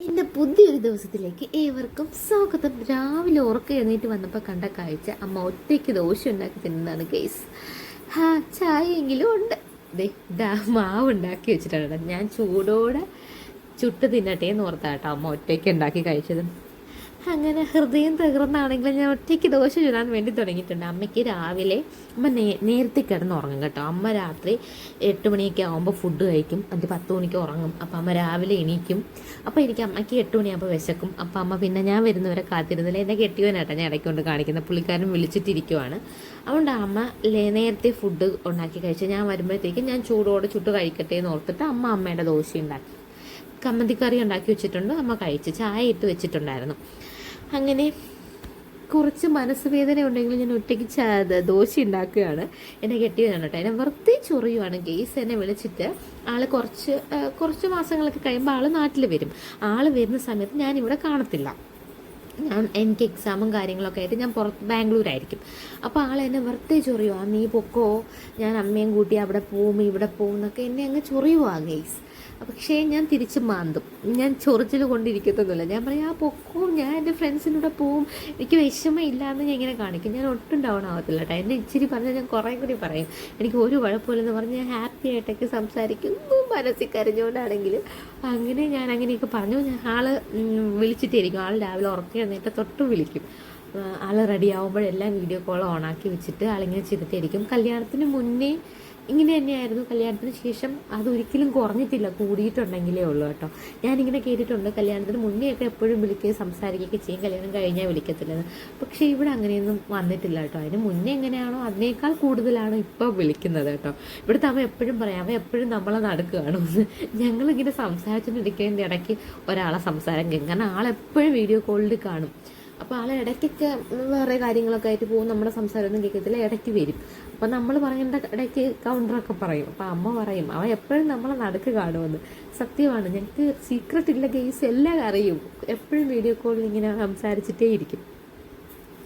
എന്റെ പുതിയൊരു ദിവസത്തിലേക്ക് ഏവർക്കും സ്വാഗതം. രാവിലെ ഉറക്കം എഴുന്നേറ്റ് വന്നപ്പോൾ കണ്ട കാഴ്ച അമ്മ ഒറ്റയ്ക്ക് ദോശ ഉണ്ടാക്കി തിന്നതാണ് കേസ് ഹാ ചായയെങ്കിലും ഉണ്ട്. ദേ ദാ മാവ് ഉണ്ടാക്കി വെച്ചിട്ടാണ് ഞാൻ ചൂടോടെ ചുട്ട് തിന്നട്ടെ എന്ന് ഓർത്താട്ടോ അമ്മ ഒറ്റയ്ക്ക് ഉണ്ടാക്കി കഴിച്ചത്. അങ്ങനെ ഹൃദയം തകർന്നാണെങ്കിലും ഞാൻ ഒറ്റയ്ക്ക് ദോശ ചുരാൻ വേണ്ടി തുടങ്ങിയിട്ടുണ്ട്. അമ്മയ്ക്ക് രാവിലെ അമ്മ നേ നേരത്തെ കിടന്ന് ഉറങ്ങും കേട്ടോ. അമ്മ രാത്രി എട്ട് മണിയൊക്കെ ആകുമ്പോൾ ഫുഡ് കഴിക്കും. എന്നിട്ട് പത്ത് മണിക്ക് ഉറങ്ങും. അപ്പം അമ്മ രാവിലെ എണീക്കും. അപ്പോൾ എനിക്ക് അമ്മയ്ക്ക് എട്ട് മണിയാകുമ്പോൾ വിശക്കും. അപ്പം അമ്മ പിന്നെ ഞാൻ വരുന്നവരെ കാത്തിരുന്നില്ല. എന്നെ കെട്ടിയവനാട്ടോ ഞാൻ ഇടയ്ക്ക് കൊണ്ട് കാണിക്കുന്ന പുള്ളിക്കാരൻ വിളിച്ചിട്ടിരിക്കുവാണ്. അതുകൊണ്ട് അമ്മ നേരത്തെ ഫുഡ് ഉണ്ടാക്കി കഴിച്ച് ഞാൻ വരുമ്പോഴത്തേക്കും ഞാൻ ചൂടോടെ ചുട്ട് കഴിക്കട്ടെ എന്ന് ഓർത്തിട്ട് അമ്മ അമ്മയുടെ ദോശ ഉണ്ടാക്കി കമ്മന്തിക്കറി ഉണ്ടാക്കി വെച്ചിട്ടുണ്ട്. അമ്മ കഴിച്ച് ചായ ഇട്ട് വെച്ചിട്ടുണ്ടായിരുന്നു. അങ്ങനെ കുറച്ച് മനസ്സ് വേദന ഉണ്ടെങ്കിലും ഞാൻ ഒറ്റയ്ക്ക് ദോശ ഉണ്ടാക്കുകയാണ്. എന്നെ കെട്ടിയതാണ് കേട്ടോ. എന്നെ വെറുതെ ചൊറിയുവാണ്. ഗെയ്സ് എന്നെ വിളിച്ചിട്ട് ആൾ കുറച്ച് കുറച്ച് മാസങ്ങളൊക്കെ കഴിയുമ്പോൾ ആൾ നാട്ടിൽ വരും. ആൾ വരുന്ന സമയത്ത് ഞാനിവിടെ കാണത്തില്ല. ഞാൻ എനിക്ക് എക്സാമും കാര്യങ്ങളൊക്കെ ആയിട്ട് ഞാൻ പുറത്ത് ബാംഗ്ലൂരായിരിക്കും. അപ്പോൾ ആൾ എന്നെ വെറുതെ ചൊറിയുവാ. നീ പൊക്കോ. ഞാൻ അമ്മയും കൂട്ടി അവിടെ പോവും ഇവിടെ പോവും എന്നൊക്കെ എന്നെ അങ്ങ് ചൊറിയുവാ ഗെയ്സ്. പക്ഷേ ഞാൻ തിരിച്ച് മാന്തും. ഞാൻ ചൊറിച്ചിൽ കൊണ്ടിരിക്കത്തൊന്നുമില്ല. ഞാൻ പറയും ആ പൊക്കോ ഞാൻ എന്റെ ഫ്രണ്ട്സിനൂടെ പോവും. എനിക്ക് വിഷമമില്ല എന്ന് ഞാൻ ഇങ്ങനെ കാണിക്കും. ഞാൻ ഒട്ടും ഡൗൺ ആവത്തില്ല കേട്ടോ എന്നെ ഇച്ചിരി പറഞ്ഞാൽ ഞാൻ കുറേ കൂടി പറയും. എനിക്ക് ഒരു കുഴപ്പമില്ലെന്ന് പറഞ്ഞ് ഞാൻ ഹാപ്പി ആയിട്ടൊക്കെ സംസാരിക്കുന്നു. മനസ്സിൽ കരഞ്ഞുകൊണ്ടാണെങ്കിൽ അങ്ങനെ ഞാൻ അങ്ങനെയൊക്കെ പറഞ്ഞു. ഞാൻ ഉം, വിളിച്ചിട്ടിരിക്കും. ആൾ രാവിലെ ഉറക്കി എന്നിട്ട് തൊട്ട് വിളിക്കും. ആൾ റെഡി ആവുമ്പോഴെല്ലാം വീഡിയോ കോൾ ഓണാക്കി വെച്ചിട്ട് ആളിങ്ങനെ ചിരുത്തിയിരിക്കും കല്യാണത്തിന് മുന്നേ ഇങ്ങനെ തന്നെയായിരുന്നു കല്യാണത്തിന് ശേഷം അതൊരിക്കലും കുറഞ്ഞിട്ടില്ല കൂടിയിട്ടുണ്ടെങ്കിലേ ഉള്ളൂ കേട്ടോ. ഞാനിങ്ങനെ കേട്ടിട്ടുണ്ട് കല്യാണത്തിന് മുന്നേ ഒക്കെ എപ്പോഴും വിളിക്കുകയും സംസാരിക്കുകയൊക്കെ ചെയ്യും. കല്യാണം കഴിഞ്ഞാൽ വിളിക്കത്തില്ലെന്ന് പക്ഷേ ഇവിടെ അങ്ങനെയൊന്നും വന്നിട്ടില്ല കേട്ടോ. അതിന് മുന്നേ എങ്ങനെയാണോ അതിനേക്കാൾ കൂടുതലാണ് ഇപ്പോൾ വിളിക്കുന്നത് കേട്ടോ. ഇവിടുത്തെ അവൻ എപ്പോഴും പറയാം അവ എപ്പോഴും നമ്മളെ നടക്കുകയാണ് ഞങ്ങളിങ്ങനെ സംസാരിച്ചുകൊണ്ടിരിക്കുന്നതിന്റെ ഇടയ്ക്ക് ഒരാളെ സംസാരം കാരണം ആളെപ്പോഴും വീഡിയോ കോളിൽ കാണും. അപ്പോൾ ആളെ ഇടയ്ക്കൊക്കെ വേറെ കാര്യങ്ങളൊക്കെ ആയിട്ട് പോകും നമ്മുടെ സംസാരമൊന്നും കേൾക്കത്തില്ല ഇടയ്ക്ക് വരും. അപ്പം നമ്മൾ പറയേണ്ട ഇടയ്ക്ക് കൗണ്ടറൊക്കെ പറയും. അപ്പം അമ്മ പറയും അവൻ എപ്പോഴും നമ്മളെ നടക്ക് കാണുമെന്ന്. സത്യമാണ് ഞങ്ങൾക്ക് സീക്രട്ട് ഇല്ല കേസ് എല്ലാം അറിയും. എപ്പോഴും വീഡിയോ കോളിൽ ഇങ്ങനെ സംസാരിച്ചിട്ടേ ഇരിക്കും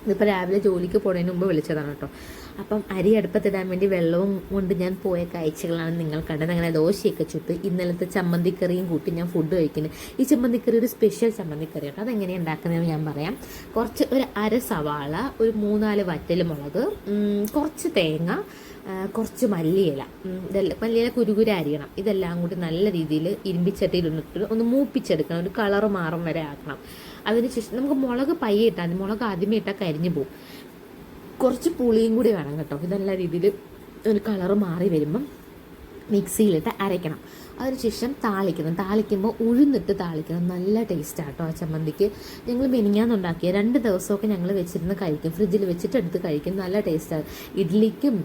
ഇതിപ്പോൾ രാവിലെ ജോലിക്ക് പോണതിന് മുമ്പ് വിളിച്ചതാണ് കേട്ടോ. അപ്പം അരി അടുപ്പത്തിടാൻ വേണ്ടി വെള്ളവും കൊണ്ട് ഞാൻ പോയ കാഴ്ചകളാണ് നിങ്ങൾ കണ്ടത്. അങ്ങനെ ദോശയൊക്കെ ചുട്ട് ഇന്നലത്തെ ചമ്മന്തിക്കറിയും കൂട്ടി ഞാൻ ഫുഡ് കഴിക്കുന്നത് ഈ ചമ്മന്തിക്കറി ഒരു സ്പെഷ്യൽ ചമ്മന്തിക്കറി കേട്ടോ. അതെങ്ങനെയാണ് ഉണ്ടാക്കുന്നതെന്ന് ഞാൻ പറയാം. കുറച്ച് ഒരു അര സവാള ഒരു മൂന്നാൽ വറ്റൽ മുളക് കുറച്ച് തേങ്ങ കുറച്ച് മല്ലിയില. ഇതെല്ലാം മല്ലിയില കുരുകുര അരിയണം. ഇതെല്ലാം കൂടി നല്ല രീതിയിൽ ഇരുമ്പിച്ചട്ടിയിൽ ഇട്ടിട്ട് ഒന്ന് മൂപ്പിച്ചെടുക്കണം. ഒരു കളർ മാറും വരെ ആക്കണം. അതിനുശേഷം നമുക്ക് മുളക് പയ്യെ ഇട്ടാൽ മുളക് ആദ്യമേ ഇട്ടാൽ കരിഞ്ഞു പോകും കുറച്ച് പുളിയും കൂടി വേണം കേട്ടോ. നല്ല രീതിയിൽ ഒരു കളറ് മാറി വരുമ്പം മിക്സിയിലിട്ട് അരയ്ക്കണം. അതിനുശേഷം താളിക്കണം. താളിക്കുമ്പോൾ ഉഴുന്നിട്ട് താളിക്കണം. നല്ല ടേസ്റ്റാണ് ആട്ടോ ആ ചമ്മന്തിക്ക്. ഞങ്ങൾ മെനിങ്ങാന്നുണ്ടാക്കിയ രണ്ട് ദിവസമൊക്കെ ഞങ്ങൾ വെച്ചിരുന്ന് കഴിക്കും. ഫ്രിഡ്ജിൽ വെച്ചിട്ട് എടുത്ത് കഴിക്കും. നല്ല ടേസ്റ്റാണ് ഇഡ്ഡലിക്കും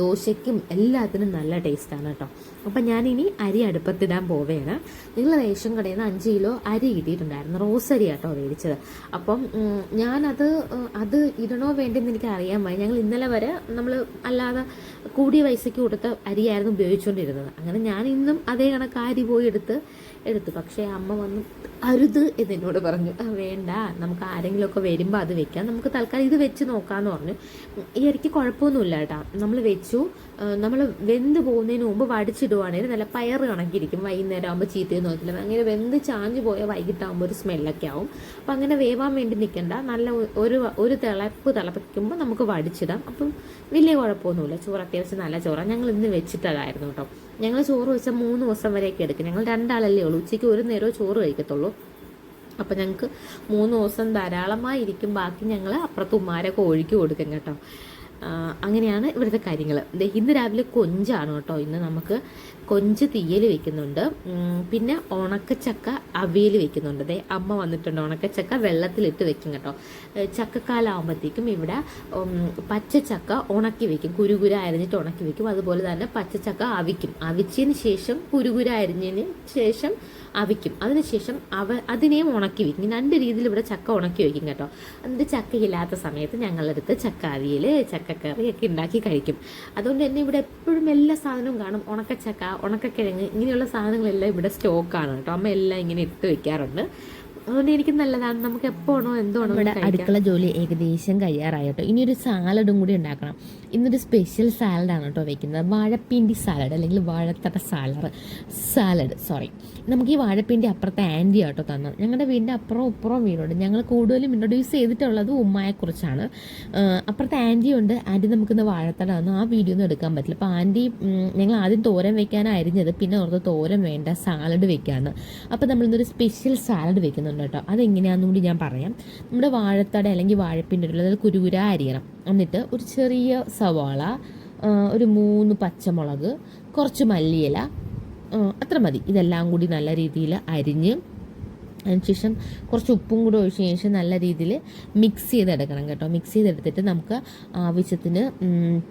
ദോശയ്ക്കും എല്ലാത്തിനും നല്ല ടേസ്റ്റാണ് കേട്ടോ അപ്പം ഞാനിനി അരി അടുപ്പത്തിടാൻ പോവുകയാണ് നിങ്ങൾ റേഷൻ കടയിൽ നിന്ന് അഞ്ച് കിലോ അരി കിട്ടിയിട്ടുണ്ടായിരുന്നു. റോസ് അരി കേട്ടോ മേടിച്ചത്. അപ്പം ഞാനത് അത് ഇടണോ വേണ്ടെന്ന് എനിക്ക് അറിയാൻ വയ്യ. ഞങ്ങൾ ഇന്നലെ വരെ നമ്മൾ അല്ലാതെ കൂടിയ പൈസയ്ക്ക് കൊടുത്ത അരിയായിരുന്നു ഉപയോഗിച്ചുകൊണ്ടിരുന്നത് അങ്ങനെ ഞാൻ ഇന്നും അതേ കണക്ക് അരി പോയി എടുത്ത് എടുത്തു. പക്ഷേ അമ്മ വന്ന് അരുത് എന്നോട് പറഞ്ഞു. "ആ, വേണ്ട. നമുക്ക് ആരെങ്കിലുമൊക്കെ വരുമ്പോൾ അത് വെക്കാം. നമുക്ക് തൽക്കാലം ഇത് വെച്ച് നോക്കാമെന്ന് പറഞ്ഞു. ഈ അരിക്ക് കുഴപ്പമൊന്നുമില്ല കേട്ടോ. നമ്മൾ വെച്ചു. നമ്മൾ വെന്ത് പോകുന്നതിന് മുമ്പ് വടിച്ചിടുവാണെങ്കിൽ നല്ല പയർ കണക്കിരിക്കും. വൈകുന്നേരം ആകുമ്പോൾ ചീത്തയും നോക്കില്ല അങ്ങനെ വെന്ത് ചാഞ്ഞു പോയാൽ വൈകിട്ടാകുമ്പോൾ ഒരു സ്മെല്ലൊക്കെ ആവും. അപ്പം അങ്ങനെ വേവാൻ വേണ്ടി നിൽക്കണ്ട നല്ല ഒരു ഒരു തിളപ്പ് തിളപ്പിക്കുമ്പോൾ നമുക്ക് വടിച്ചിടാം. അപ്പം വലിയ കുഴപ്പമൊന്നുമില്ല. ചോറ് അത്യാവശ്യം നല്ല ചോറാണ് ഞങ്ങൾ ഇന്ന് വെച്ചിട്ടതായിരുന്നു കേട്ടോ. ഞങ്ങൾ ചോറ് വെച്ചാൽ മൂന്ന് ദിവസം വരെയൊക്കെ എടുക്കും. ഞങ്ങൾ രണ്ടാളല്ലേ ഉള്ളൂ. ഉച്ചയ്ക്ക് ഒരു നേരമോ ചോറ് കഴിക്കത്തുള്ളൂ. അപ്പം ഞങ്ങൾക്ക് മൂന്ന് ദിവസം ധാരാളമായിരിക്കും. ബാക്കി ഞങ്ങൾ അപ്പുറത്ത് ഉമ്മാരൊക്കെ ഒഴുക്കി കൊടുക്കും കേട്ടോ. അങ്ങനെയാണ് ഇവിടുത്തെ കാര്യങ്ങൾ ഇന്ന് രാവിലെ കൊഞ്ചാണ് കേട്ടോ. ഇന്ന് നമുക്ക് കൊഞ്ച് തീയൽ വെക്കുന്നുണ്ട്. പിന്നെ ഉണക്കച്ചക്ക അവിയൽ വെക്കുന്നുണ്ട്. അതെ അമ്മ വന്നിട്ടുണ്ട് ഉണക്കച്ചക്ക വെള്ളത്തിലിട്ട് വെക്കും കേട്ടോ. ചക്കക്കാലാകുമ്പോഴത്തേക്കും ഇവിടെ പച്ചച്ചക്ക ഉണക്കി വെക്കും. കുരുകുര അരിഞ്ഞിട്ട് ഉണക്കി വെക്കും. അതുപോലെ തന്നെ പച്ചച്ചക്ക അവിക്കും. അവിച്ചതിന് ശേഷം കുരുകുര അരിഞ്ഞതിന് ശേഷം അവിക്കും. അതിനുശേഷം അവ അതിനെയും ഉണക്കി വയ്ക്കും രണ്ട് രീതിയിൽ ഇവിടെ ചക്ക ഉണക്കി വയ്ക്കും കേട്ടോ. എന്നിട്ട് ചക്കയില്ലാത്ത സമയത്ത് ഞങ്ങളെടുത്ത് ചക്ക അവിയൽ ചക്കക്കറി ഒക്കെ ഉണ്ടാക്കി കഴിക്കും. അതുകൊണ്ട് തന്നെ ഇവിടെ എപ്പോഴും എല്ലാ സാധനവും കാണും. ഉണക്കച്ചക്ക ഉണക്കക്കിഴങ്ങ് ഇങ്ങനെയുള്ള സാധനങ്ങളെല്ലാം ഇവിടെ സ്റ്റോക്കാണ് കേട്ടോ. അമ്മ എല്ലാം ഇങ്ങനെ ഇട്ട് വെക്കാറുണ്ട്. അതുകൊണ്ട് എനിക്ക് നല്ലതാണ്. നമുക്ക് എപ്പോഴാണോ എന്തോണോ ഇവിടെ അടുക്കള ജോലി ഏകദേശം കഴിയാറായിട്ടോ ഇനി ഒരു സാലഡും കൂടി ഉണ്ടാക്കണം. ഇന്നൊരു സ്പെഷ്യൽ സാലഡാണ് കേട്ടോ വയ്ക്കുന്നത് വാഴപ്പിണ്ടി സാലഡ് അല്ലെങ്കിൽ വാഴത്തട സാലഡ് സാലഡ് സോറി നമുക്ക് ഈ വാഴപ്പിണ്ടി അപ്പുറത്തെ ആന്റി ആട്ടോ തന്നു ഞങ്ങളുടെ വീടിന്റെ അപ്പുറം ഇപ്പുറം വീടുണ്ട്. ഞങ്ങൾ കൂടുതലും ഇൻട്രൊഡ്യൂസ് ചെയ്തിട്ടുള്ളത് ഉമ്മയെക്കുറിച്ചാണ്. അപ്പുറത്തെ ആന്റി ഉണ്ട്. ആന്റി നമുക്കിന്ന് വാഴത്തട തന്നു ആ വീഡിയോ ഒന്നും എടുക്കാൻ പറ്റില്ല. അപ്പോൾ ആന്റി ഞങ്ങൾ ആദ്യം തോരൻ വെക്കാനാണ് അരിഞ്ഞത് പിന്നെ ഓർത്ത് തോരൻ വേണ്ട സാലഡ് വെക്കാമെന്ന് അപ്പോൾ നമ്മളിന്നൊരു സ്പെഷ്യൽ സാലഡ് വെക്കുന്നുണ്ട് കേട്ടോ. അതെങ്ങനെയാണെന്നും കൂടി ഞാൻ പറയാം. നമ്മുടെ വാഴത്തട അല്ലെങ്കിൽ വാഴപ്പിന്റെ ഉള്ളത് കുരുകുര അരിയണം. എന്നിട്ട് ഒരു ചെറിയ സവാള ഒരു മൂന്ന് പച്ചമുളക് കുറച്ച് മല്ലിയില അത്ര മതി. ഇതെല്ലാം കൂടി നല്ല രീതിയിൽ അരിഞ്ഞ് അതിനുശേഷം കുറച്ച് ഉപ്പും കൂടെ ഒഴിച്ച് ശേഷം നല്ല രീതിയിൽ മിക്സ് ചെയ്തെടുക്കണം കേട്ടോ. മിക്സ് ചെയ്തെടുത്തിട്ട് നമുക്ക് ആവശ്യത്തിന്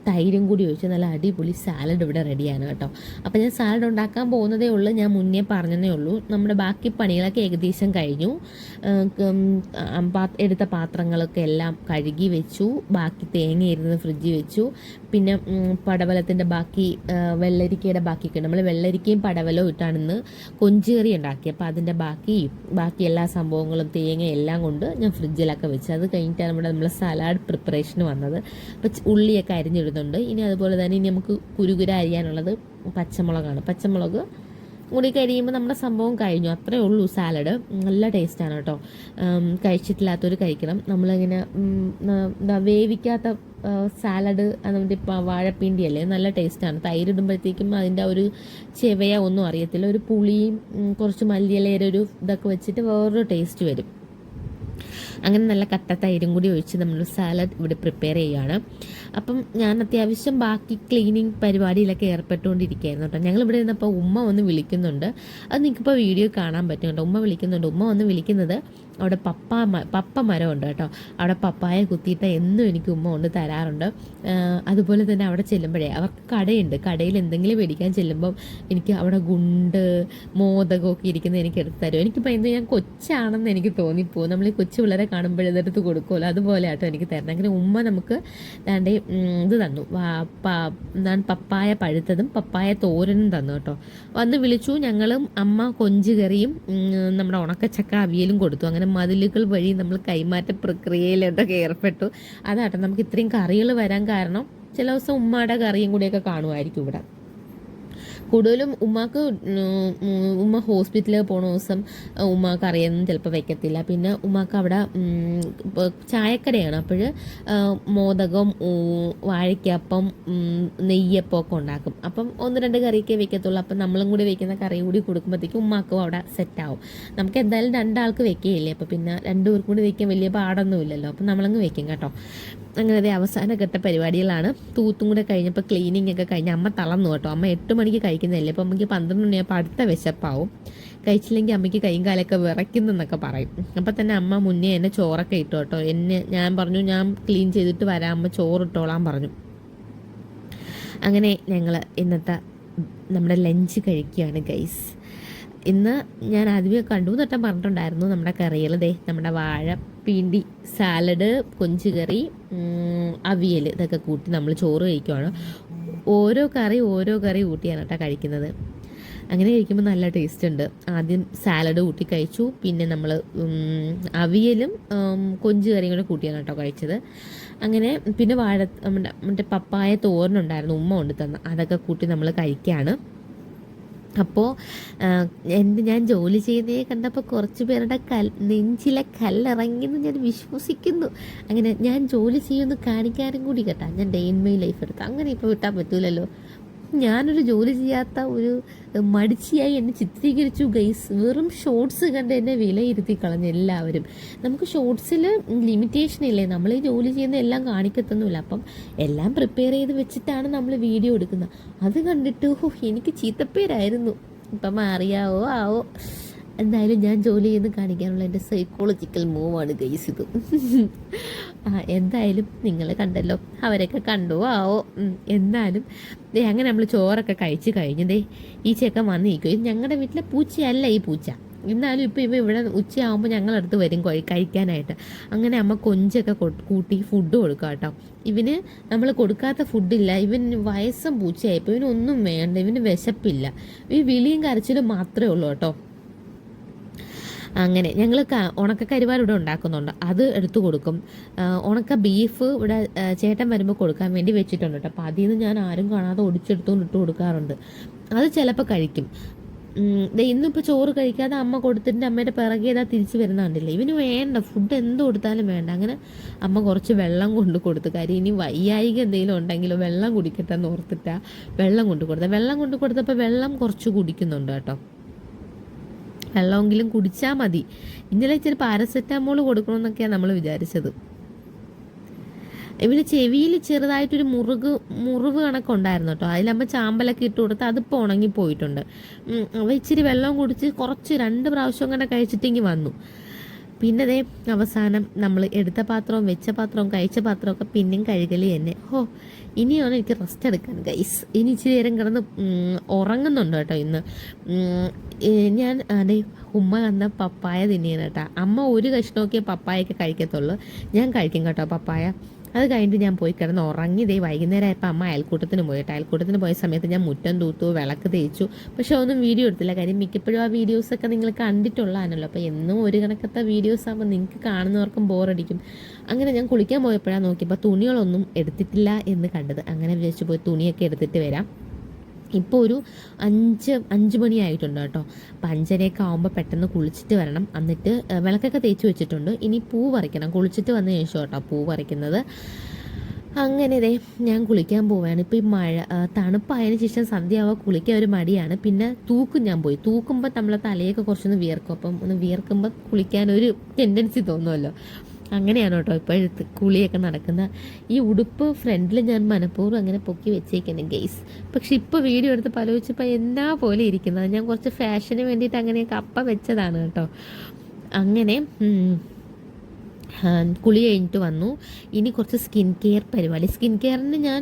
തൈരും കൂടി ഒഴിച്ച് നല്ല അടിപൊളി സാലഡ് ഇവിടെ റെഡിയാണ് കേട്ടോ. അപ്പോൾ ഞാൻ സാലഡ് ഉണ്ടാക്കാൻ പോകുന്നതേ ഉള്ളൂ. ഞാൻ മുന്നേ പറഞ്ഞതേ ഉള്ളൂ. നമ്മുടെ ബാക്കി പണികളൊക്കെ ഏകദേശം കഴിഞ്ഞു. എടുത്ത പാത്രങ്ങളൊക്കെ എല്ലാം കഴുകി വെച്ചു. ബാക്കി തേങ്ങ ഇരുന്ന് ഫ്രിഡ്ജിൽ വെച്ചു. പിന്നെ പടവലത്തിന്റെ ബാക്കി വെള്ളരിക്കയുടെ ബാക്കിയൊക്കെ നമ്മൾ വെള്ളരിക്കയും പടവലവും ഇട്ടാണ് ഇന്ന് കൊഞ്ചേറി ഉണ്ടാക്കി അപ്പോൾ അതിന്റെ ബാക്കി ബാക്കി എല്ലാ സംഭവങ്ങളും തേങ്ങ എല്ലാം കൊണ്ട് ഞാൻ ഫ്രിഡ്ജിലൊക്കെ വെച്ച്. അത് കഴിഞ്ഞിട്ടാണ് നമ്മുടെ നമ്മൾ സലാഡ് പ്രിപ്പറേഷന് വന്നത്. അപ്പോൾ ച- ഉള്ളിയൊക്കെ അരിഞ്ഞിടുന്നുണ്ട്. ഇനി അതുപോലെ തന്നെ ഇനി നമുക്ക് കുരുകുര അരിയാനുള്ളത് പച്ചമുളകാണ്. പച്ചമുളക് കൂടി കഴിയുമ്പോൾ നമ്മുടെ സംഭവം കഴിഞ്ഞു. അത്രേ ഉള്ളൂ സാലഡ്. നല്ല ടേസ്റ്റാണ് കേട്ടോ. കഴിച്ചിട്ടില്ലാത്തവർ കഴിക്കണം. നമ്മളിങ്ങനെ വേവിക്കാത്ത സാലഡ് നമ്മുടെ വാഴപ്പിണ്ടി അല്ലേ നല്ല ടേസ്റ്റാണ്. തൈര് ഇടുമ്പോഴത്തേക്കും അതിന്റെ ഒരു ചെവയ ഒന്നും അറിയത്തില്ല. ഒരു പുളിയും കുറച്ച് മല്ലിയിലയുടെ ഒരു ഇതൊക്കെ വെച്ചിട്ട് വേറൊരു ടേസ്റ്റ് വരും. അങ്ങനെ നല്ല കട്ട തൈരും കൂടി ഒഴിച്ച് നമ്മൾ സാലഡ് ഇവിടെ പ്രിപ്പയർ ചെയ്യുകയാണ് അപ്പം ഞാൻ അത്യാവശ്യം ബാക്കി ക്ലീനിങ് പരിപാടിയിലൊക്കെ ഏർപ്പെട്ടുകൊണ്ടിരിക്കുകയായിരുന്നു കേട്ടോ. ഞങ്ങൾ ഇവിടെ ഇരുന്നപ്പോൾ ഉമ്മ ഒന്ന് വിളിക്കുന്നുണ്ട്. അത് നിങ്ങൾക്കിപ്പോൾ വീഡിയോ കാണാൻ പറ്റും കേട്ടോ. ഉമ്മ വിളിക്കുന്നുണ്ട്. ഉമ്മ ഒന്ന് വിളിക്കുന്നത് അവിടെ പപ്പ പപ്പ മരം ഉണ്ട് കേട്ടോ. അവിടെ പപ്പായ കുത്തിയിട്ട് എന്നും എനിക്ക് ഉമ്മ കൊണ്ട് തരാറുണ്ട്. അതുപോലെ തന്നെ അവിടെ ചെല്ലുമ്പോഴേ അവർക്ക് കടയുണ്ട്. കടയിൽ എന്തെങ്കിലും മേടിക്കാൻ ചെല്ലുമ്പം എനിക്ക് അവിടെ ഗുണ്ട് മോദകമൊക്കെ ഇരിക്കുന്നത് എനിക്ക് എടുത്ത് തരും. എനിക്കിപ്പോൾ എന്ത് ഞാൻ കൊച്ചാണെന്ന് എനിക്ക് തോന്നിപ്പോകും നമ്മൾ ഈ കൊച്ചു പിള്ളേരെ കാണുമ്പോൾ ഇതെടുത്ത് കൊടുക്കുമല്ലോ അതുപോലെ ആട്ടോ എനിക്ക് തരണം അങ്ങനെ ഉമ്മ നമുക്ക് ദാണ്ട് ഇത് തന്നു. എന്താണ് പപ്പായ പഴുത്തതും പപ്പായ തോരനും തന്നു കേട്ടോ. വന്ന് വിളിച്ചു. ഞങ്ങളും അമ്മ കൊഞ്ച് കറിയും നമ്മുടെ ഉണക്കച്ചക്ക അവിയലും കൊടുത്തു. അങ്ങനെ മതിലുകൾ വഴി നമ്മൾ കൈമാറ്റ പ്രക്രിയയിലൊക്കെ ഏർപ്പെട്ടു. അതാട്ടോ നമുക്ക് ഇത്രയും കറികൾ വരാൻ കാരണം ചില ദിവസം ഉമ്മയുടെ കറിയും കൂടിയൊക്കെ കാണുമായിരിക്കും ഇവിടെ. കൂടുതലും ഉമ്മാക്ക് ഉമ്മ ഹോസ്പിറ്റലിൽ പോണ ദിവസം ഉമ്മാക്ക് അറിയാനൊന്നും ചിലപ്പോൾ വെക്കത്തില്ല. പിന്നെ ഉമ്മാക്ക് അവിടെ ചായക്കടയാണ്. അപ്പോൾ മോദകം വാഴയ്ക്കപ്പം നെയ്യപ്പം ഒക്കെ ഉണ്ടാക്കും. അപ്പം ഒന്ന് രണ്ട് കറിയൊക്കെ വെക്കത്തുള്ളൂ. അപ്പം നമ്മളും കൂടി വെക്കുന്ന കറി കൂടി കൊടുക്കുമ്പോഴത്തേക്കും ഉമ്മാക്കും അവിടെ സെറ്റാവും നമുക്ക് എന്തായാലും രണ്ടാൾക്ക് വെക്കുകയില്ലേ അപ്പോൾ പിന്നെ രണ്ടുപേർക്കും കൂടി വെക്കാൻ വലിയ പാടൊന്നുമില്ലല്ലോ. അപ്പം നമ്മളങ്ങ് വെക്കും കേട്ടോ. അങ്ങനെ അവസാന ഘട്ട പരിപാടികളാണ്. തൂത്തും കൂടെ കഴിഞ്ഞപ്പോൾ ക്ലീനിങ് ഒക്കെ കഴിഞ്ഞ് അമ്മ തളർന്നു കേട്ടോ. അമ്മ എട്ട് മണിക്ക് കഴിക്കുന്നതല്ലേ? അപ്പോൾ അമ്മയ്ക്ക് പന്ത്രണ്ട് മണിയാകുമ്പോൾ അടുത്ത വിശപ്പാവും. കഴിച്ചില്ലെങ്കിൽ അമ്മയ്ക്ക് കൈയും കാലൊക്കെ വിറയ്ക്കുന്നെന്നൊക്കെ പറയും. അപ്പം തന്നെ അമ്മ മുന്നേ എന്നെ ചോറൊക്കെ ഇട്ടു കേട്ടോ. എന്നെ ഞാൻ പറഞ്ഞു ഞാൻ ക്ലീൻ ചെയ്തിട്ട് വരാം. അമ്മ ചോറ് ഇട്ടോളാൻ പറഞ്ഞു. അങ്ങനെ ഞങ്ങൾ ഇന്നത്തെ നമ്മുടെ ലഞ്ച് കഴിക്കുകയാണ് ഗൈസ് ഇന്ന് ഞാൻ ആദ്യമേ കണ്ടു തൊട്ടം പറഞ്ഞിട്ടുണ്ടായിരുന്നു നമ്മുടെ കറികൾ ദേ നമ്മുടെ വാഴ പീണ്ടി സാലഡ് കൊഞ്ച് കറി ഉം, അവിയൽ ഇതൊക്കെ കൂട്ടി നമ്മൾ ചോറ് കഴിക്കുവാണ്. ഓരോ കറി ഓരോ കറി കൂട്ടിയാണ് കേട്ടോ കഴിക്കുന്നത്. അങ്ങനെ കഴിക്കുമ്പോൾ നല്ല ടേസ്റ്റ് ഉണ്ട്. ആദ്യം സാലഡ് കൂട്ടി കഴിച്ചു. പിന്നെ നമ്മൾ അവിയലും കൊഞ്ച് കറിയും കൂടെ കൂട്ടിയാണ് കേട്ടോ കഴിച്ചത്. അങ്ങനെ പിന്നെ വാഴ മറ്റേ പപ്പായ തോരനുണ്ടായിരുന്നു ഉമ്മ കൊണ്ട് തന്ന. അതൊക്കെ കൂട്ടി നമ്മൾ കഴിക്കുകയാണ് അപ്പോൾ എന്ത് ഞാൻ ജോലി ചെയ്യുന്നേ കണ്ടപ്പോൾ കുറച്ച് പേരുടെ കൽ നെഞ്ചിലെ കല്ലിറങ്ങിയെന്ന് ഞാൻ വിശ്വസിക്കുന്നു. അങ്ങനെ ഞാൻ ജോലി ചെയ്യുമെന്ന് കാണിക്കാനും കൂടി കേട്ടാ. ഞാൻ ഡേ ഇൻ മൈ ലൈഫ് എടുത്തു. അങ്ങനെ ഇപ്പോൾ വിട്ടാൽ പറ്റൂലല്ലോ. ഞാനൊരു ജോലി ചെയ്യാത്ത ഒരു മടിച്ചിയായി എന്നെ ചിത്രീകരിച്ചു ഗൈസ് വെറും ഷോർട്സ് കണ്ട് എന്നെ വിലയിരുത്തി കളഞ്ഞു എല്ലാവരും. നമുക്ക് ഷോർട്സിൽ ലിമിറ്റേഷൻ ഇല്ലേ? നമ്മൾ ഈ ജോലി ചെയ്യുന്ന എല്ലാം കാണിക്കത്തൊന്നുമില്ല. അപ്പം എല്ലാം പ്രിപ്പയർ ചെയ്ത് വെച്ചിട്ടാണ് നമ്മൾ വീഡിയോ എടുക്കുന്നത്. അത് കണ്ടിട്ട് എനിക്ക് ചീത്തപ്പേരായിരുന്നു. ഇപ്പം അറിയാവോ ആവോ. എന്തായാലും ഞാൻ ജോലി ചെയ്യുന്ന കാണിക്കാനുള്ള എന്റെ സൈക്കോളജിക്കൽ മൂവാണ് ഗൈസ് ഇത്. എന്തായാലും നിങ്ങൾ കണ്ടല്ലോ. അവരൊക്കെ കണ്ടു. ആവോ. എന്നാലും അങ്ങനെ നമ്മൾ ചോറൊക്കെ കഴിച്ച് കഴിഞ്ഞതേ ഈ ചെക്കൻ വന്ന് നിൽക്കും ഇത് ഞങ്ങളുടെ വീട്ടിലെ പൂച്ചയല്ല ഈ പൂച്ച. എന്നാലും ഇപ്പോൾ ഇവ ഇവിടെ ഉച്ചയാകുമ്പോൾ ഞങ്ങളടുത്ത് വരും കഴിക്കാനായിട്ട്. അങ്ങനെ അമ്മ കൊഞ്ചൊക്കെ കൂട്ടി ഫുഡ് കൊടുക്കുക കേട്ടോ. ഇവന് നമ്മൾ കൊടുക്കാത്ത ഫുഡില്ല ഇവൻ വയസ്സും പൂച്ചയായിപ്പോൾ ഇവനൊന്നും വേണ്ട. ഇവന് വിശപ്പില്ല. ഈ വിളിയും കരച്ചിലും മാത്രമേ ഉള്ളൂ കേട്ടോ. അങ്ങനെ ഞങ്ങൾ ഉണക്ക കരിവാർ ഇവിടെ ഉണ്ടാക്കുന്നുണ്ട്. അത് എടുത്തു കൊടുക്കും. ഉണക്ക ബീഫ് ഇവിടെ ചേട്ടൻ വരുമ്പോൾ കൊടുക്കാൻ വേണ്ടി വെച്ചിട്ടുണ്ട് കേട്ടോ. അപ്പോൾ അതിൽ നിന്ന് ഞാൻ ആരും കാണാതെ ഒടിച്ചെടുത്തുകൊണ്ട് ഇട്ട് കൊടുക്കാറുണ്ട്. അത് ചിലപ്പോൾ കഴിക്കും. ഇന്നിപ്പോൾ ചോറ് കഴിക്കാതെ അമ്മ കൊടുത്തിട്ട് അമ്മയുടെ പിറകെ ഇതാ തിരിച്ച് വരുന്ന കണ്ടില്ല? ഇവന് വേണ്ട ഫുഡ് എന്ത് കൊടുത്താലും വേണ്ട. അങ്ങനെ അമ്മ കുറച്ച് വെള്ളം കൊണ്ട് കൊടുത്തു. കാര്യം ഇനി വയ്യായിക എന്തെങ്കിലും ഉണ്ടെങ്കിലും വെള്ളം കുടിക്കട്ടെ എന്ന് ഓർത്തിട്ടാ വെള്ളം കൊണ്ട് കൊടുത്താൽ വെള്ളം കൊണ്ട് കൊടുത്തപ്പോൾ വെള്ളം കുറച്ച് കുടിക്കുന്നുണ്ട് കേട്ടോ. വെള്ളമെങ്കിലും കുടിച്ചാൽ മതി. ഇന്നലെ ഇച്ചിരി പാരസെറ്റാമോൾ കൊടുക്കണമെന്നൊക്കെയാണ് നമ്മൾ വിചാരിച്ചത്. ഇവന് ചെവിയിൽ ചെറുതായിട്ടൊരു മുറുക് മുറിവ് കണക്കുണ്ടായിരുന്നു കേട്ടോ. അതിലമ്മ ചാമ്പലൊക്കെ ഇട്ട് കൊടുത്ത് അതിപ്പോൾ ഉണങ്ങി പോയിട്ടുണ്ട്. അവ ഇച്ചിരി വെള്ളം കുടിച്ച് കുറച്ച് രണ്ട് പ്രാവശ്യം കണ്ട കഴിച്ചിട്ടെങ്കിൽ വന്നു. പിന്നെ ദേ അവസാനം നമ്മൾ എടുത്ത പാത്രവും വെച്ച പാത്രവും കഴിച്ച പാത്രമൊക്കെ പിന്നെയും കഴുകൽ തന്നെ. ഹോ ഇനിയാണ് എനിക്ക് റെസ്റ്റ് എടുക്കാൻ ഗൈസ് ഇനി ഇച്ചിരി നേരം കിടന്ന് ഉറങ്ങുന്നുണ്ട് കേട്ടോ ഇന്ന്. ഞാൻ അതെ ഉമ്മ തന്ന പപ്പായ തിന്നിയാണ് കേട്ടോ. അമ്മ ഒരു കഷ്ണമൊക്കെ പപ്പായൊക്കെ കഴിക്കത്തുള്ളൂ. ഞാൻ കഴിക്കും കേട്ടോ പപ്പായ. അത് കഴിഞ്ഞിട്ട് ഞാൻ പോയി കിടന്ന് ഉറങ്ങി. ദേ വൈകുന്നേരം ആയപ്പോൾ അമ്മ അയൽക്കൂട്ടത്തിന് പോയിട്ട് അയൽക്കൂട്ടത്തിന് പോയ സമയത്ത് ഞാൻ മുറ്റം തൂത്തു വിളക്ക് തേച്ചു. പക്ഷെ ഒന്നും വീഡിയോ എടുത്തില്ല. കാര്യം മിക്കപ്പോഴും ആ വീഡിയോസൊക്കെ നിങ്ങൾ കണ്ടിട്ടുള്ളതാണല്ലോ. അപ്പോൾ എന്നും ഒരു കണക്കത്തെ വീഡിയോസ് ആകുമ്പോൾ നിങ്ങൾക്ക് കാണുന്നവർക്കും ബോറടിക്കും. അങ്ങനെ ഞാൻ കുളിക്കാൻ പോയപ്പോഴാണ് നോക്കിയപ്പോൾ തുണികളൊന്നും എടുത്തിട്ടില്ല എന്ന് കണ്ടത്. അങ്ങനെ വിചാരിച്ചു പോയി തുണിയൊക്കെ എടുത്തിട്ട് വരാം. ഇപ്പോൾ ഒരു അഞ്ച് അഞ്ച് മണിയായിട്ടുണ്ട് കേട്ടോ. അപ്പം അഞ്ചരയൊക്കെ ആകുമ്പോൾ പെട്ടെന്ന് കുളിച്ചിട്ട് വരണം. എന്നിട്ട് വിളക്കൊക്കെ തേച്ച് വെച്ചിട്ടുണ്ട്. ഇനി പൂ പറിക്കണം. കുളിച്ചിട്ട് വന്ന ശേഷം കേട്ടോ പൂ പറിക്കുന്നത്. അങ്ങനെ ദേ ഞാൻ കുളിക്കാൻ പോവുകയാണ് ഇപ്പോൾ ഈ മഴ തണുപ്പായതിനു ശേഷം സന്ധ്യയാവുക കുളിക്കാൻ ഒരു മടിയാണ്. പിന്നെ തൂക്കും ഞാൻ പോയി. തൂക്കുമ്പോൾ നമ്മളെ തലയൊക്കെ കുറച്ചൊന്ന് വിയർക്കും. അപ്പം ഒന്ന് വിയർക്കുമ്പോൾ കുളിക്കാൻ ഒരു ടെൻഡൻസി തോന്നുമല്ലോ. അങ്ങനെയാണ് കേട്ടോ ഇപ്പോഴത്തെ കുളിയൊക്കെ നടക്കുന്ന. ഈ ഉടുപ്പ് ഫ്രണ്ടിൽ ഞാൻ മനഃപൂർവം അങ്ങനെ പൊക്കി വെച്ചേക്കുന്നു ഗെയ്സ് പക്ഷെ ഇപ്പോൾ വീഡിയോ എടുത്ത് പലോചിച്ചപ്പോൾ എന്നാ പോലെ ഇരിക്കുന്നത്. ഞാൻ കുറച്ച് ഫാഷന് വേണ്ടിയിട്ട് അങ്ങനെയൊക്കെ അപ്പം വെച്ചതാണ് കേട്ടോ. അങ്ങനെ കുളി കഴിഞ്ഞിട്ട് വന്നു. ഇനി കുറച്ച് സ്കിൻ കെയർ പരിപാടി. സ്കിൻ കെയറിന് ഞാൻ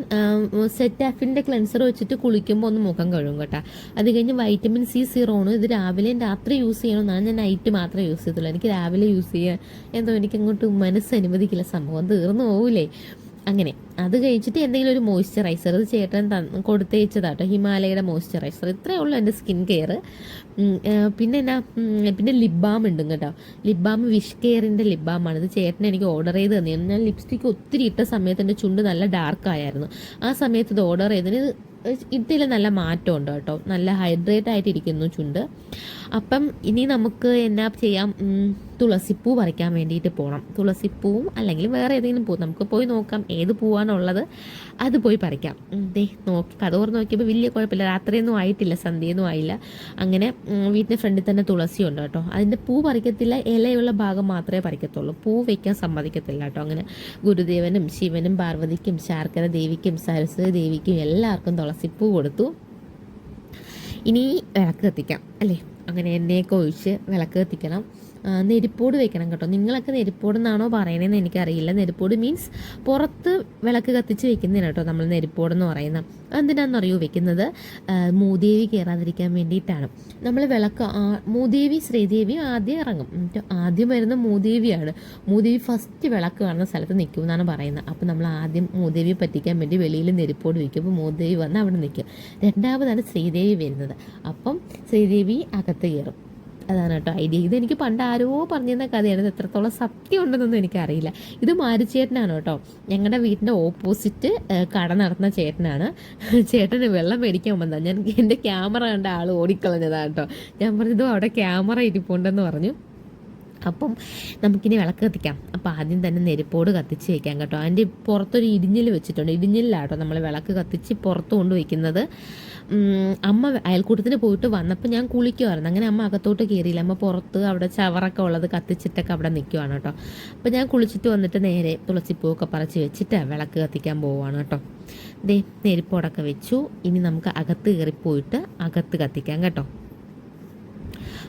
സെറ്റാഫിന്റെ ക്ലെൻസർ വെച്ചിട്ട് കുളിക്കുമ്പോൾ ഒന്ന് മുഖം കഴുകും കേട്ടോ. അത് കഴിഞ്ഞ് വൈറ്റമിൻ സി സീറോണ് ഇത് രാവിലെയും രാത്രി യൂസ് ചെയ്യണമെന്നാണ് ഞാൻ നൈറ്റ് മാത്രമേ യൂസ് ചെയ്തുള്ളൂ. എനിക്ക് രാവിലെ യൂസ് ചെയ്യാൻ എന്തോ എനിക്ക് അങ്ങോട്ട് മനസ്സ് അനുവദിക്കില്ല. സംഭവം തീർന്നു പോവില്ലേ അങ്ങനെ. അത് കഴിച്ചിട്ട് എന്തെങ്കിലും ഒരു മോയ്സ്ചറൈസർ ഇത് ചേട്ടൻ തന്ന് കൊടുത്തേച്ചതാട്ടോ ഹിമാലയയുടെ മോയ്സ്ചറൈസർ ഇത്രയേ ഉള്ളൂ എന്റെ സ്കിൻ കെയർ പിന്നെ എന്നാ പിന്നെ ലിപ് ബാം ഉണ്ട് കേട്ടോ. ലിപ് ബാം വിഷ് കെയറിന്റെ ലിപ് ബാമാണ് ഇത് ചേട്ടൻ എനിക്ക് ഓർഡർ ചെയ്ത് തന്നെയാണ് ഞാൻ ലിപ്സ്റ്റിക്ക് ഒത്തിരി ഇട്ട സമയത്ത് എന്റെ ചുണ്ട് നല്ല ഡാർക്ക് ആയിരുന്നു ആ സമയത്ത് ഇത് ഓർഡർ ചെയ്തതിന് ഇട്ടിൽ നല്ല മാറ്റമുണ്ട് കേട്ടോ. നല്ല ഹൈഡ്രേറ്റ് ആയിട്ടിരിക്കുന്നു ചുണ്ട്. അപ്പം ഇനി നമുക്ക് എന്നാ ചെയ്യാം? തുളസിപ്പൂ പറിക്കാൻ വേണ്ടിയിട്ട് പോകണം തുളസിപ്പൂവും അല്ലെങ്കിൽ വേറെ ഏതെങ്കിലും പൂ. നമുക്ക് പോയി നോക്കാം ഏത് പൂവാണുള്ളത് അത് പോയി പറിക്കാം. ദേ നോക്കി കഥോർ നോക്കിയപ്പോൾ വലിയ കുഴപ്പമില്ല. രാത്രിയൊന്നും ആയിട്ടില്ല സന്ധ്യയൊന്നും ആയില്ല. അങ്ങനെ വീട്ടിന്റെ ഫ്രണ്ടിൽ തന്നെ തുളസി ഉണ്ട് കേട്ടോ. അതിന്റെ പൂ പറിക്കത്തില്ല ഇലയുള്ള ഭാഗം മാത്രമേ പറിക്കത്തുള്ളൂ. പൂ വയ്ക്കാൻ സമ്മതിക്കത്തില്ല കേട്ടോ. അങ്ങനെ ഗുരുദേവനും ശിവനും പാർവതിക്കും ശാർക്കര ദേവിക്കും സരസ്വതി ദേവിക്കും എല്ലാവർക്കും തുളസിപ്പൂ കൊടുത്തു. ഇനി വിളക്ക് കത്തിക്കാം അല്ലേ? അങ്ങനെ എണ്ണയൊക്കെ ഒഴിച്ച് വിളക്ക് കത്തിക്കണം. നെരിപ്പോട് വെക്കണം കേട്ടോ. നിങ്ങളൊക്കെ നെരിപ്പോട് എന്നാണോ പറയണതെന്ന് എനിക്കറിയില്ല. നെരിപ്പോട് മീൻസ് പുറത്ത് വിളക്ക് കത്തിച്ച് വെക്കുന്നതിന് കേട്ടോ നമ്മൾ നെരിപ്പോടെന്ന് പറയുന്നത്. എന്തിനാണെന്നറിയോ വെക്കുന്നത് മൂദേവി കയറാതിരിക്കാൻ വേണ്ടിയിട്ടാണ്. നമ്മൾ വിളക്ക് മൂദേവി ശ്രീദേവി ആദ്യം ഇറങ്ങും. ആദ്യം വരുന്ന മൂദേവിയാണ്. മൂദേവി ഫസ്റ്റ് വിളക്ക് കാണുന്ന സ്ഥലത്ത് നിൽക്കും എന്നാണ് പറയുന്നത്. അപ്പോൾ നമ്മൾ ആദ്യം മൂദേവിയെ പറ്റിക്കാൻ വേണ്ടി വെളിയിൽ നെരിപ്പോട് വയ്ക്കും അപ്പോൾ മൂദേവി വന്ന് അവിടെ നിൽക്കും. രണ്ടാമതാണ് ശ്രീദേവി വരുന്നത്. അപ്പം ശ്രീദേവി അകത്ത് കയറും. അതാണ് കേട്ടോ ഐഡിയ ഇത് എനിക്ക് പണ്ട് ആരോ പറഞ്ഞിരുന്ന കഥയാണ് ഇത് എത്രത്തോളം സത്യം ഉണ്ടെന്നൊന്നും എനിക്കറിയില്ല. ഇത് മാരിച്ചേട്ടനാണ് കേട്ടോ. ഞങ്ങളുടെ വീടിന്റെ ഓപ്പോസിറ്റ് കട നടത്തുന്ന ചേട്ടനാണ്. ചേട്ടന് വെള്ളം മേടിക്കാൻ വന്നതാണ് ഞാൻ എന്റെ ക്യാമറ കണ്ട ആൾ ഓടിക്കളഞ്ഞതാണ് കേട്ടോ. ഞാൻ പറഞ്ഞത് അവിടെ ക്യാമറ ഇരിപ്പുണ്ടെന്ന് പറഞ്ഞു. അപ്പം നമുക്കിനി വിളക്ക് കത്തിക്കാം. അപ്പോൾ ആദ്യം തന്നെ നെരുപ്പോട് കത്തിച്ച് വെക്കാം കേട്ടോ. അതിന്റെ പുറത്തൊരു ഇടിഞ്ഞിൽ വെച്ചിട്ടുണ്ട്. ഇടിഞ്ഞിലാട്ടോ നമ്മൾ വിളക്ക് കത്തിച്ച് പുറത്ത് കൊണ്ട് വയ്ക്കുന്നത് അമ്മ അയൽക്കൂട്ടത്തിന് പോയിട്ട് വന്നപ്പോൾ ഞാൻ കുളിക്കുമായിരുന്നു അങ്ങനെ അമ്മ അകത്തോട്ട് കയറിയില്ല അമ്മ പുറത്ത് അവിടെ ചവറൊക്കെ ഉള്ളത് കത്തിച്ചിട്ടൊക്കെ അവിടെ നിൽക്കുവാണ് കേട്ടോ. അപ്പോൾ ഞാൻ കുളിച്ചിട്ട് വന്നിട്ട് നേരെ തുളസിപ്പൂവൊക്കെ പറിച്ച് വെച്ചിട്ട് വിളക്ക് കത്തിക്കാൻ പോവുകയാണ് കേട്ടോ. ദേ നെരുപ്പോടൊക്കെ വെച്ചു. ഇനി നമുക്ക് അകത്ത് കയറിപ്പോയിട്ട് അകത്ത് കത്തിക്കാം കേട്ടോ.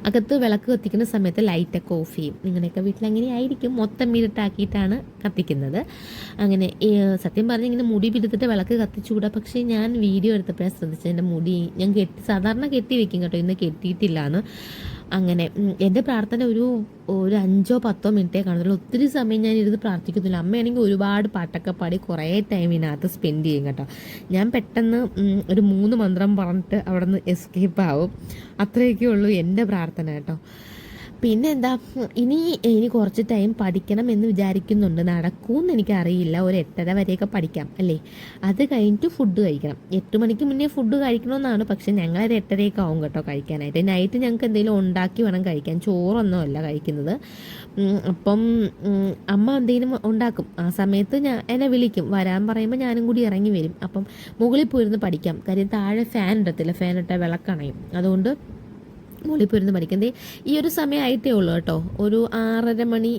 അകത്ത് വിളക്ക് കത്തിക്കുന്ന സമയത്ത് ലൈറ്റൊക്കെ ഓഫ് ചെയ്യും. നിങ്ങളുടെയൊക്കെ വീട്ടിൽ അങ്ങനെ ആയിരിക്കും മൊത്തം ഇരുട്ടാക്കിയിട്ടാണ് കത്തിക്കുന്നത്. അങ്ങനെ സത്യം പറഞ്ഞ് ഇങ്ങനെ മുടി പിടുത്തിട്ട് വിളക്ക് കത്തിച്ചുകൂടാ. പക്ഷേ ഞാൻ വീഡിയോ എടുത്തപ്പോഴാണ് ശ്രദ്ധിച്ചത്. എന്റെ മുടി ഞാൻ കെട്ടി സാധാരണ കെട്ടി വെക്കും കേട്ടോ. ഇന്ന് കെട്ടിയിട്ടില്ല എന്ന് അങ്ങനെ എന്റെ പ്രാർത്ഥന ഒരു ഒരു അഞ്ചോ പത്തോ മിനിറ്റേ കാണുന്നുള്ളൂ. ഒത്തിരി സമയം ഞാൻ ഇരുന്ന് പ്രാർത്ഥിക്കുന്നില്ല. അമ്മയാണെങ്കിൽ ഒരുപാട് പാട്ടൊക്കെ പാടി കുറേ ടൈം ഇതിനകത്ത് സ്പെൻഡ് ചെയ്യും കേട്ടോ. ഞാൻ പെട്ടെന്ന് ഒരു മൂന്ന് മന്ത്രം പറഞ്ഞിട്ട് അവിടെ നിന്ന് എസ്കേപ്പ് ആവും. അത്രയൊക്കെ ഉള്ളൂ എന്റെ പ്രാർത്ഥന കേട്ടോ. പിന്നെ എന്താ ഇനി ഇനി കുറച്ച് ടൈം പഠിക്കണം എന്ന് വിചാരിക്കുന്നുണ്ട്. നടക്കൂന്ന് എനിക്കറിയില്ല. ഒരു എട്ടര വരെയൊക്കെ പഠിക്കാം അല്ലേ? അത് കഴിഞ്ഞിട്ട് ഫുഡ് കഴിക്കണം. എട്ട് മണിക്ക് മുന്നേ ഫുഡ് കഴിക്കണമെന്നാണ്. പക്ഷേ ഞങ്ങളൊരു എട്ടരയൊക്കെ ആവും കേട്ടോ കഴിക്കാനായിട്ട്. നൈറ്റ് ഞങ്ങൾക്ക് എന്തെങ്കിലും ഉണ്ടാക്കി വേണം കഴിക്കാൻ. ചോറൊന്നും അല്ല കഴിക്കുന്നത് അപ്പം അമ്മ എന്തെങ്കിലും ഉണ്ടാക്കും. ആ സമയത്ത് ഞാൻ എന്നെ വിളിക്കും. വരാൻ പറയുമ്പോൾ ഞാനും കൂടി ഇറങ്ങി വരും. അപ്പം മുകളിൽ പോയിരുന്ന് പഠിക്കാം. കാര്യം താഴെ ഫാൻ ഇടത്തില്ല ഫാൻ ഇട്ടാൽ വിളക്കണയും. അതുകൊണ്ട് മുകളിൽ പോയിരുന്ന് പഠിക്കുന്നത് ഈ ഒരു സമയമായിട്ടേ ഉള്ളൂ കേട്ടോ. ഒരു ആറര മണി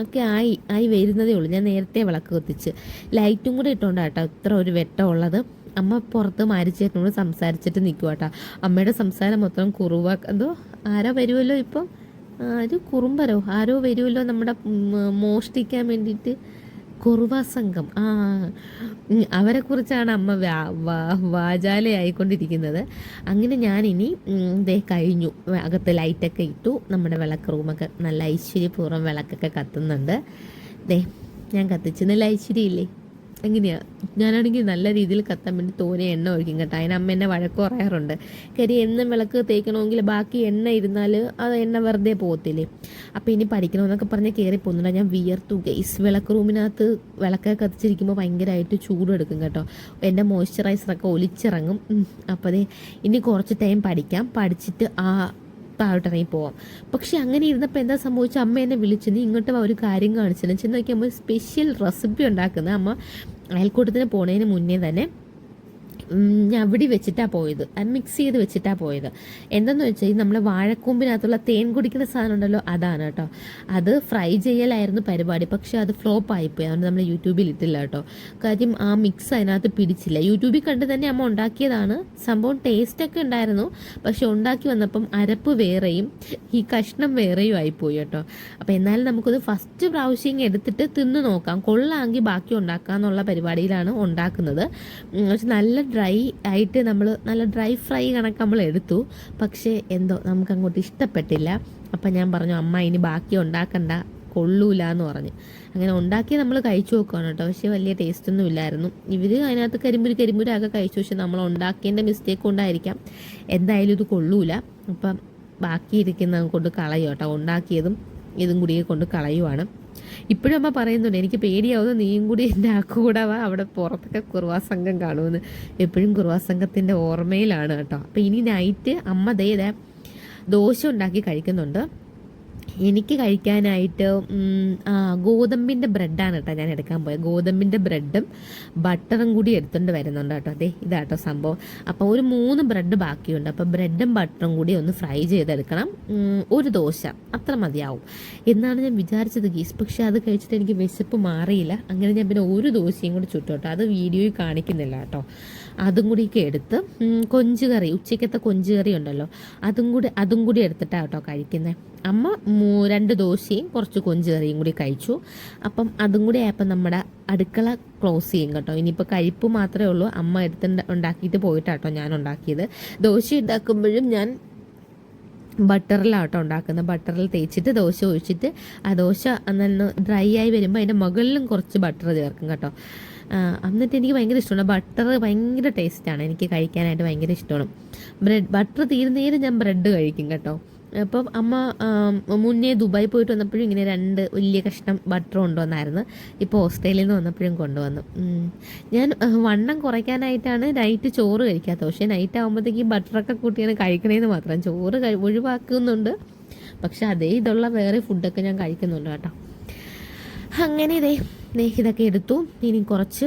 ഒക്കെ ആയി ആയി വരുന്നതേ ഉള്ളൂ. ഞാൻ നേരത്തെ വിളക്ക് കത്തിച്ച് ലൈറ്റും കൂടെ ഇട്ടുകൊണ്ടാണ് കേട്ടോ ഇത്ര ഒരു വെട്ടമുള്ളത് അമ്മ പുറത്ത് മാരിച്ചേട്ടനോട് സംസാരിച്ചിട്ട് നിൽക്കുക കേട്ടോ. അമ്മയുടെ സംസാരം മൊത്തം കുറുവ. എന്തോ? ആരോ വരുമല്ലോ ഇപ്പം? ഒരു കുറുമ്പരോ? ആരോ വരുമല്ലോ നമ്മുടെ മോഷ്ടിക്കാൻ വേണ്ടിയിട്ട്? കുറുവ സംഘം. ആ അവരെ അവരെക്കുറിച്ചാണ് അമ്മ വാചാലയായിക്കൊണ്ടിരിക്കുന്നത്. അങ്ങനെ ഞാനിനി ദേ കഴിഞ്ഞു. അകത്ത് ലൈറ്റൊക്കെ ഇട്ടു. നമ്മുടെ വിളക്ക് റൂമൊക്കെ നല്ല ഐശ്വര്യപൂർവം വിളക്കൊക്കെ കത്തുന്നുണ്ട്. ദേ ഞാൻ കത്തിച്ചു നല്ല ഐശ്വര്യമില്ലേ എങ്ങനെയാ? ഞാനാണെങ്കിൽ നല്ല രീതിയിൽ കത്താൻ വേണ്ടി തോനെ എണ്ണ ഒഴിക്കും കേട്ടോ. അതിന് അമ്മ എന്നെ വഴക്ക് പറയാറുണ്ട്. കരി എന്നും വിളക്ക് തേക്കണമെങ്കിൽ ബാക്കി എണ്ണ ഇരുന്നാൽ അത് എണ്ണ വെറുതെ പോകത്തില്ലേ? അപ്പോൾ ഇനി പഠിക്കണമെന്നൊക്കെ പറഞ്ഞ് കയറി പോകുന്നുണ്ട്. ഞാൻ വിയർത്തു. ഗൈസ് വിളക്ക് റൂമിനകത്ത് വിളക്കൊക്കെ കത്തിച്ചിരിക്കുമ്പോൾ ഭയങ്കരമായിട്ട് ചൂടെടുക്കും കേട്ടോ. എന്റെ മോയ്സ്ചറൈസറൊക്കെ ഒലിച്ചിറങ്ങും. അപ്പോൾ ഇനി കുറച്ച് ടൈം പഠിക്കാം. പഠിച്ചിട്ട് ആ താഴോട്ടിറങ്ങി പോവാം. പക്ഷെ അങ്ങനെ ഇരുന്നപ്പോൾ എന്താ സംഭവിച്ചു അമ്മ എന്നെ വിളിച്ചു. നീ ഇങ്ങോട്ട് ഒരു കാര്യം കാണിച്ചു ചെന്ന് നോക്കിയാൽ സ്പെഷ്യൽ റെസിപ്പി ഉണ്ടാക്കുന്ന അമ്മ അയൽക്കൂട്ടത്തിന് പോണതിന് മുന്നേ തന്നെ അവിടെ വെച്ചിട്ടാണ് പോയത്. അത് മിക്സ് ചെയ്ത് വെച്ചിട്ടാണ് പോയത്. എന്തെന്ന് വെച്ചാൽ ഈ നമ്മൾ വാഴക്കൂമ്പിനകത്തുള്ള തേൻ കുടിക്കുന്ന സാധനം ഉണ്ടല്ലോ അതാണ് കേട്ടോ. അത് ഫ്രൈ ചെയ്യലായിരുന്നു പരിപാടി പക്ഷെ അത് ഫ്ലോപ്പ് ആയിപ്പോയി. അതുകൊണ്ട് നമ്മൾ യൂട്യൂബിൽ ഇട്ടില്ല കേട്ടോ. കാര്യം ആ മിക്സ് അതിനകത്ത് പിടിച്ചില്ല. യൂട്യൂബിൽ കണ്ട് തന്നെ അമ്മ ഉണ്ടാക്കിയതാണ്. സംഭവം ടേസ്റ്റ് ഒക്കെ ഉണ്ടായിരുന്നു. പക്ഷെ ഉണ്ടാക്കി വന്നപ്പം അരപ്പ് വേറെയും ഈ കഷ്ണം വേറെയും ആയിപ്പോയി കേട്ടോ. അപ്പോൾ എന്നാലും നമുക്കത് ഫസ്റ്റ് പ്രാവശ്യം എടുത്തിട്ട് തിന്ന് നോക്കാം. കൊള്ളാമെങ്കിൽ ബാക്കി ഉണ്ടാക്കാം എന്നുള്ള പരിപാടിയിലാണ് ഉണ്ടാക്കുന്നത്. പക്ഷെ നല്ല ഡ്രൈ ആയിട്ട് നമ്മൾ നല്ല ഡ്രൈ ഫ്രൈ കണക്ക് നമ്മൾ എടുത്തു. പക്ഷേ എന്തോ നമുക്ക് അങ്ങോട്ട് ഇഷ്ടപ്പെട്ടില്ല. അപ്പം ഞാൻ പറഞ്ഞു അമ്മ ഇനി ബാക്കി ഉണ്ടാക്കണ്ട. കൊള്ളൂല എന്ന് പറഞ്ഞ്. അങ്ങനെ ഉണ്ടാക്കി നമ്മൾ കഴിച്ചു നോക്കുകയാണ് കേട്ടോ. പക്ഷേ വലിയ ടേസ്റ്റ് ഒന്നും ഇല്ലായിരുന്നു. ഇവർ അതിനകത്ത് കരിമ്പുരി കരിമ്പുരാകെ കഴിച്ചു. പക്ഷെ നമ്മൾ ഉണ്ടാക്കിയതിന്റെ മിസ്റ്റേക്ക് കൊണ്ടായിരിക്കാം. എന്തായാലും ഇത് കൊള്ളൂല. അപ്പം ബാക്കി ഇരിക്കുന്ന കൊണ്ട് കളയും കേട്ടോ. ഉണ്ടാക്കിയതും ഇതും കൂടി കൊണ്ട് കളയുവാണ്. ഇപ്പോഴും അമ്മ പറയുന്നുണ്ട് എനിക്ക് പേടിയാവുന്നു നീയും കൂടി എന്റെ ആക്കുകൂടാവാ അവിടെ പുറത്തൊക്കെ കുറുവാസംഘം കാണുമെന്ന്. എപ്പോഴും കുറുവാസംഘത്തിന്റെ ഓർമ്മയിലാണ് കേട്ടോ. അപ്പോൾ ഇനി നൈറ്റ് അമ്മ ദേ ദോശ ഉണ്ടാക്കി കഴിക്കുന്നുണ്ട്. എനിക്ക് കഴിക്കാനായിട്ട് ഗോതമ്പിന്റെ ബ്രെഡാണ് കേട്ടോ ഞാൻ എടുക്കാൻ പോയത്. ഗോതമ്പിന്റെ ബ്രെഡും ബട്ടറും കൂടി എടുത്തുകൊണ്ട് വരുന്നുണ്ട് കേട്ടോ. അതെ ഇതാട്ടോ സംഭവം. അപ്പോൾ ഒരു മൂന്ന് ബ്രെഡ് ബാക്കിയുണ്ട്. അപ്പോൾ ബ്രെഡും ബട്ടറും കൂടി ഒന്ന് ഫ്രൈ ചെയ്തെടുക്കണം. ഒരു ദോശ. അത്ര മതിയാവും. എന്നാണ് ഞാൻ വിചാരിച്ചത് ഗീസ്. പക്ഷേ അത് കഴിച്ചിട്ട് എനിക്ക് വിശപ്പ് മാറിയില്ല. അങ്ങനെ ഞാൻ പിന്നെ ഒരു ദോശയും കൂടി ചുട്ടു കേട്ടോ. അത് വീഡിയോയിൽ കാണിക്കുന്നില്ല കേട്ടോ. അതും കൂടിയൊക്കെ എടുത്ത് കൊഞ്ചുകറി ഉച്ചയ്ക്കത്തെ കൊഞ്ചുകറി ഉണ്ടല്ലോ. അതും കൂടി അതും കൂടി എടുത്തിട്ടാണ് കേട്ടോ കഴിക്കുന്നത് അമ്മ രണ്ട് ദോശയും കുറച്ച് കൊഞ്ച് കറിയും കൂടി കഴിച്ചു. അപ്പം അതും കൂടി ആയപ്പോൾ നമ്മുടെ അടുക്കള ക്ലോസ് ചെയ്യും കേട്ടോ. ഇനിയിപ്പോൾ കഴിപ്പ് മാത്രമേ ഉള്ളൂ. അമ്മ എടുത്ത് ഉണ്ടാക്കിയിട്ട് പോയിട്ടാട്ടോ ഞാൻ ഉണ്ടാക്കിയത്. ദോശ ഉണ്ടാക്കുമ്പോഴും ഞാൻ ബട്ടറിലാട്ടോ ഉണ്ടാക്കുന്നത്. ബട്ടറിൽ തേച്ചിട്ട് ദോശ ഒഴിച്ചിട്ട് ആ ദോശ നന്ന് ഡ്രൈ ആയി വരുമ്പോൾ അതിന്റെ മുകളിലും കുറച്ച് ബട്ടർ ചേർക്കും കേട്ടോ. എന്നിട്ട് എനിക്ക് ഭയങ്കര ഇഷ്ടമാണ്. ബട്ടർ ഭയങ്കര ടേസ്റ്റാണ്. എനിക്ക് കഴിക്കാനായിട്ട് ഭയങ്കര ഇഷ്ടമാണ്. ബ്രെഡ് ബട്ടർ തീരുന്നേരം ഞാൻ ബ്രെഡ് കഴിക്കും കേട്ടോ. അപ്പം അമ്മ മുന്നേ ദുബായി പോയിട്ട് വന്നപ്പോഴും ഇങ്ങനെ രണ്ട് വലിയ കഷ്ണം ബട്ടർ കൊണ്ടുവന്നായിരുന്നു. ഇപ്പോൾ ഓസ്ട്രേലിയയിൽ നിന്ന് വന്നപ്പോഴും കൊണ്ടുവന്നു. ഞാൻ വണ്ണം കുറയ്ക്കാനായിട്ടാണ് നൈറ്റ് ചോറ് കഴിക്കാത്തത്. പക്ഷേ നൈറ്റ് ആകുമ്പോഴത്തേക്ക് ബട്ടറൊക്കെ കൂട്ടിയാണ് കഴിക്കണേന്ന് മാത്രം. ചോറ് ഒഴിവാക്കുന്നുണ്ട്. പക്ഷെ അതേ ഇതുള്ള വേറെ ഫുഡൊക്കെ ഞാൻ കഴിക്കുന്നുണ്ട് കേട്ടോ. അങ്ങനെ ഇതേ ഇതൊക്കെ എടുത്തു. ഇനി കുറച്ച്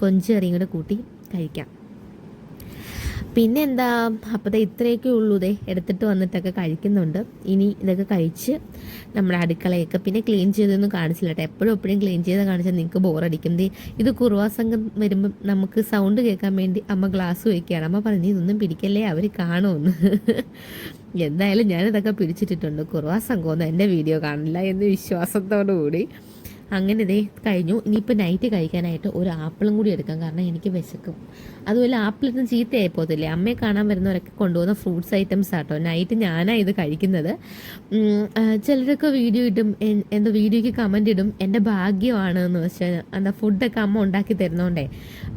കൊഞ്ച് കറിയും കൂടെ കൂട്ടി കഴിക്കാം. പിന്നെ എന്താ അപ്പോൾ ഇത്രയൊക്കെ ഉള്ളൂ ദേ എടുത്തിട്ട് വന്നിട്ടൊക്കെ കഴിക്കുന്നുണ്ട്. ഇനി ഇതൊക്കെ കഴിച്ച് നമ്മുടെ അടുക്കളയൊക്കെ പിന്നെ ക്ലീൻ ചെയ്തൊന്നും കാണിച്ചില്ല കേട്ടോ. എപ്പോഴും എപ്പോഴും ക്ലീൻ ചെയ്ത് കാണിച്ചാൽ നിങ്ങൾക്ക് ബോറടിക്കും ദേ ഇത് കുറുവാ സംഘം വരുമ്പം നമുക്ക് സൗണ്ട് കേൾക്കാൻ വേണ്ടി അമ്മ ഗ്ലാസ് വയ്ക്കുകയാണ് അമ്മ പറഞ്ഞു ഇതൊന്നും പിടിക്കല്ലേ? അവർ കാണുമെന്ന്. എന്തായാലും ഞാനിതൊക്കെ പിടിച്ചിട്ടിട്ടുണ്ട്. കുറുവാ സംഘമൊന്നും എന്റെ വീഡിയോ കാണില്ല എന്ന് വിശ്വാസത്തോടു കൂടി അങ്ങനെ ഇതേ കഴിഞ്ഞു. ഇനിയിപ്പോൾ നൈറ്റ് കഴിക്കാനായിട്ട് ഒരു ആപ്പിളും കൂടി എടുക്കാം. കാരണം എനിക്ക് വിശക്കും. അതുപോലെ ആപ്പിളൊന്നും ചീത്തയായി പോകത്തില്ലേ? അമ്മയെ കാണാൻ വരുന്നവരൊക്കെ കൊണ്ടുപോകുന്ന ഫ്രൂട്ട്സ് ഐറ്റംസ് ആട്ടോ. നൈറ്റ് ഞാനാണ് ഇത് കഴിക്കുന്നത്. ചിലരൊക്കെ വീഡിയോ ഇടും. എന്തോ വീഡിയോയ്ക്ക് കമന്റ് ഇടും. എന്റെ ഭാഗ്യമാണ് എന്ന് വെച്ചാൽ എന്താ ഫുഡൊക്കെ അമ്മ ഉണ്ടാക്കി തരുന്നോണ്ടേ.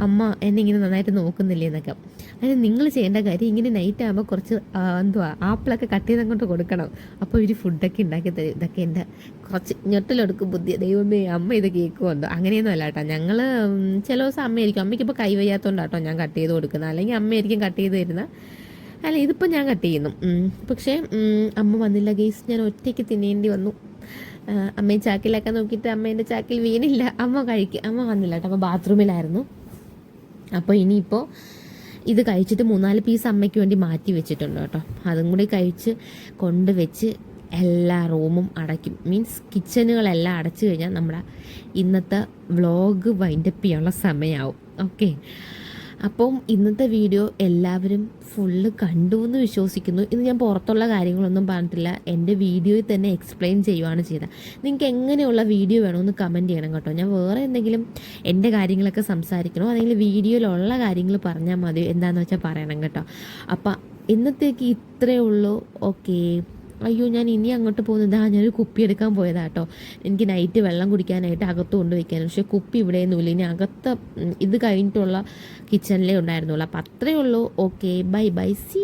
അമ്മ എന്നെ ഇങ്ങനെ നന്നായിട്ട് നോക്കുന്നില്ലേ എന്നൊക്കെ. അതിന് നിങ്ങൾ ചെയ്യേണ്ട കാര്യം ഇങ്ങനെ നൈറ്റ് ആകുമ്പോൾ കുറച്ച് എന്തുവാ ആപ്പിളൊക്കെ കട്ട് ചെയ്ത് അങ്ങോട്ട് കൊടുക്കണം അപ്പോൾ ഇവർ ഫുഡൊക്കെ ഉണ്ടാക്കി തരും. ഇതൊക്കെ എന്റെ കുറച്ച് ഞെട്ടലെടുക്കും. ബുദ്ധി ദൈവമേ. അമ്മ ഇത് കേൾക്കുമല്ലോ അങ്ങനെയൊന്നും അല്ല കേട്ടോ ഞങ്ങൾ ചില ദിവസം അമ്മയായിരിക്കും. അമ്മയ്ക്ക് ഇപ്പോൾ കൈ വയ്യാത്തതുകൊണ്ടാട്ടോ ഞാൻ കട്ട് ചെയ്ത് കൊടുക്കുന്നത്. അല്ലെങ്കിൽ അമ്മയായിരിക്കും കട്ട് ചെയ്ത് തരുന്നത് അല്ല ഇതിപ്പോൾ ഞാൻ കട്ട് ചെയ്യുന്നു. പക്ഷെ അമ്മ വന്നില്ല ഗെയ്സ് ഞാൻ ഒറ്റയ്ക്ക് തിന്നേണ്ടി വന്നു. അമ്മയും ചാക്കിലൊക്കെ നോക്കിയിട്ട് അമ്മേന്റെ ചാക്കിൽ വീണില്ല. അമ്മ കഴിക്കുക അമ്മ വന്നില്ല കേട്ടോ. അപ്പോൾ ബാത്റൂമിലായിരുന്നു. അപ്പോൾ ഇനിയിപ്പോൾ ഇത് കഴിച്ചിട്ട് മൂന്നാൽ പീസ് അമ്മയ്ക്ക് വേണ്ടി മാറ്റി വെച്ചിട്ടുണ്ട് കേട്ടോ. അതും കൂടി കഴിച്ച് കൊണ്ടുവച്ച് എല്ലാ റൂമും അടയ്ക്കും. മീൻസ് കിച്ചണുകളെല്ലാം അടച്ചു കഴിഞ്ഞാൽ നമ്മുടെ ഇന്നത്തെ വ്ളോഗ് വൈൻഡപ്പ് ചെയ്യാനുള്ള സമയമാവും ഓക്കെ അപ്പം ഇന്നത്തെ വീഡിയോ എല്ലാവരും ഫുള്ള് കണ്ടു എന്ന് വിശ്വസിക്കുന്നു. ഇന്ന് ഞാൻ പുറത്തുള്ള കാര്യങ്ങളൊന്നും പറഞ്ഞിട്ടില്ല. എന്റെ വീഡിയോയിൽ തന്നെ എക്സ്പ്ലെയിൻ ചെയ്യുവാണ് ചെയ്തത്. നിങ്ങൾക്ക് എങ്ങനെയുള്ള വീഡിയോ വേണമെന്ന് കമന്റ് ചെയ്യണം കേട്ടോ. ഞാൻ വേറെ എന്തെങ്കിലും എന്റെ കാര്യങ്ങളൊക്കെ സംസാരിക്കണോ? അല്ലെങ്കിൽ വീഡിയോയിലുള്ള കാര്യങ്ങൾ പറഞ്ഞാൽ മതി എന്താണെന്ന് വെച്ചാൽ പറയണം കേട്ടോ. അപ്പം ഇന്നത്തേക്ക് ഇത്രയേ ഉള്ളൂ. ഓക്കേ അയ്യോ ഞാൻ ഇനി അങ്ങോട്ട് പോകുന്നത് ആ ഞാനൊരു കുപ്പി എടുക്കാൻ പോയതാ കേട്ടോ എനിക്ക് നൈറ്റ് വെള്ളം കുടിക്കാനായിട്ട് അകത്ത് കൊണ്ടുവയ്ക്കാൻ പക്ഷേ കുപ്പി ഇവിടെ ഒന്നുമില്ല. ഇനി അകത്ത് ഇത് കഴിഞ്ഞിട്ടുള്ള കിച്ചണിലേ ഉണ്ടായിരുന്നുള്ളൂ. അപ്പം അത്രയേ ഉള്ളൂ. Okay bye bye C